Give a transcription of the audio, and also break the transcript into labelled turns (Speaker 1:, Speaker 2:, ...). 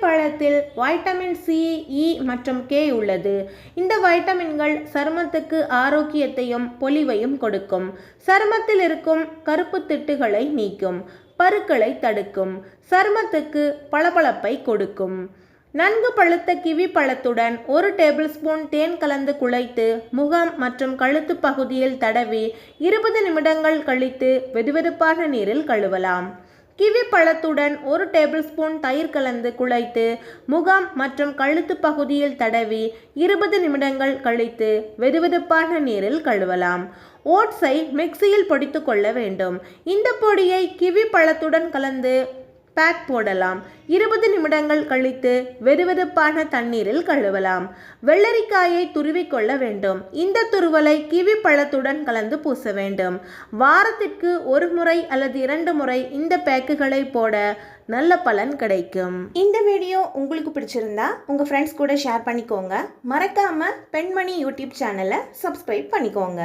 Speaker 1: பழத்தில் vitamin C E மற்றும் K உள்ளது. இந்த வைட்டமின்கள் சருமத்துக்கு ஆரோக்கியத்தையும் பொலிவையும் கொடுக்கும். சருமத்தில் இருக்கும் கருப்பு திட்டுகளை நீக்கும் பருக்களை தடுக்கும் சருமத்துக்கு பளபளப்பை கொடுக்கும். நன்கு பழுத்த கிவி பழத்துடன் ஒரு டேபிள் ஸ்பூன் தேன் கலந்து குழைத்து முகம் மற்றும் கழுத்து பகுதியில் தடவி இருபது நிமிடங்கள் கழித்து வெதுவெதுப்பான நீரில் கழுவலாம். கிவி பழத்துடன் ஒரு டேபிள் ஸ்பூன் தயிர் கலந்து குழைத்து முகம் மற்றும் கழுத்து பகுதியில் தடவி இருபது நிமிடங்கள் கழித்து வெதுவெதுப்பான நீரில் கழுவலாம். ஓட்ஸை மிக்சியில் பொடித்து கொள்ள வேண்டும். இந்த பொடியை கிவி பழத்துடன் கலந்து பேக் போடலாம். இருபது நிமிடங்கள் கழித்து வெதுவெதுப்பான தண்ணீரில் கழுவலாம். வெள்ளரிக்காயை துருவிக்கொள்ள வேண்டும். இந்த துருவலை கிவி பழத்துடன் கலந்து பூச வேண்டும். வாரத்திற்கு ஒரு முறை அல்லது இரண்டு முறை இந்த பேக்குகளை போட நல்ல பலன் கிடைக்கும்.
Speaker 2: இந்த வீடியோ உங்களுக்கு பிடிச்சிருந்தா உங்கள் ஃப்ரெண்ட்ஸ் கூட ஷேர் பண்ணிக்கோங்க. மறக்காமல் பெண்மணி யூடியூப் சேனலை சப்ஸ்கிரைப் பண்ணிக்கோங்க.